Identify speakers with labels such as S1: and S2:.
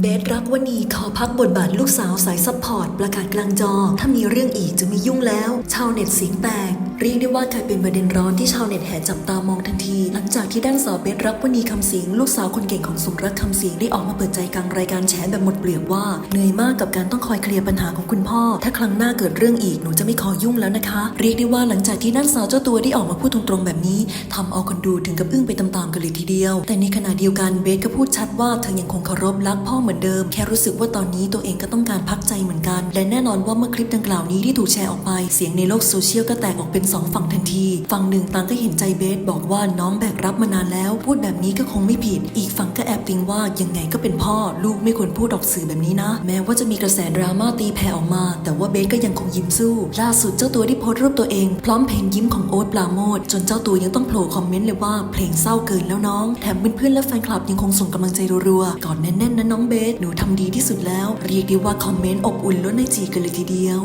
S1: เบสรักวณีขอพักบทบาทลูกสาวสายซัพพอร์ตประกาศกลางจอ ถ้ามีเรื่องอีกจะไม่ยุ่งแล้ว ชาวเน็ตเสียงแตก เรียกได้ว่ากลายเป็นประเด็นร้อนที่ชาวเน็ตแห่จับตามองทันที หลังจากที่ด้านสาวเบสรักวณีคำสิงลูกสาวคนเก่งของสมรักคำสิงได้ออกมาเปิดใจกลางรายการแฉแบบหมดเปลือกว่าเหนื่อยมากกับการต้องคอยเคลียร์ปัญหาของคุณพ่อ ถ้าครั้งหน้าเกิดเรื่องอีกหนูจะไม่ขอยุ่งแล้วนะคะ เรียกได้ว่าหลังจากที่ด้านสาวเจ้าตัวได้ออกมาพูดตรงๆแบบนี้ทำเอาคนดูถึงกับอึ้งไปตามๆกันเลยทีเดียว แต่ในขณะเดียวกันเบสก็พูดชัดว่าเธอยังคงเคารพรักพ่อเหมือนเดิม แค่รู้สึกว่าตอนนี้ตัวเองก็ต้องการพักใจเหมือนกัน และแน่นอนว่าเมื่อคลิปดังกล่าวนี้ที่ถูกแชร์ออกไป เสียงในโลกโซเชียลก็แตกออกเป็นสองฝั่งทันที ฝั่งหนึ่งต่างก็เห็นใจเบสบอกว่าน้องแบกรับมานานแล้ว พูดแบบนี้ก็คงไม่ผิด อีกฝั่งก็แอบติงว่ายังไงก็เป็นพ่อ ลูกไม่ควรพูดออกสื่อแบบนี้นะ แม้ว่าจะมีกระแสดราม่าตีแผ่ออกมา แต่ว่าเบสก็ยังคงยิ้มสู้ ล่าสุดเจ้าตัวได้โพสต์รูปตัวเอง พร้อมเพลงยิ้มของโอ๊ตปราโมทจนเจ้าตัวยังต้องโผล่คอมเมนต์เลยว่าเพลงเศร้าเกินแล้วน้อง แถมเพื่อนๆและแฟนคลับยังคงส่งกำลังใจรัวๆกอดแน่นๆนะน้องเบสหนูทำดีที่สุดแล้ว เรียกได้ว่าคอมเมนต์อบอุ่นล้นในจีกันเลยทีเดียว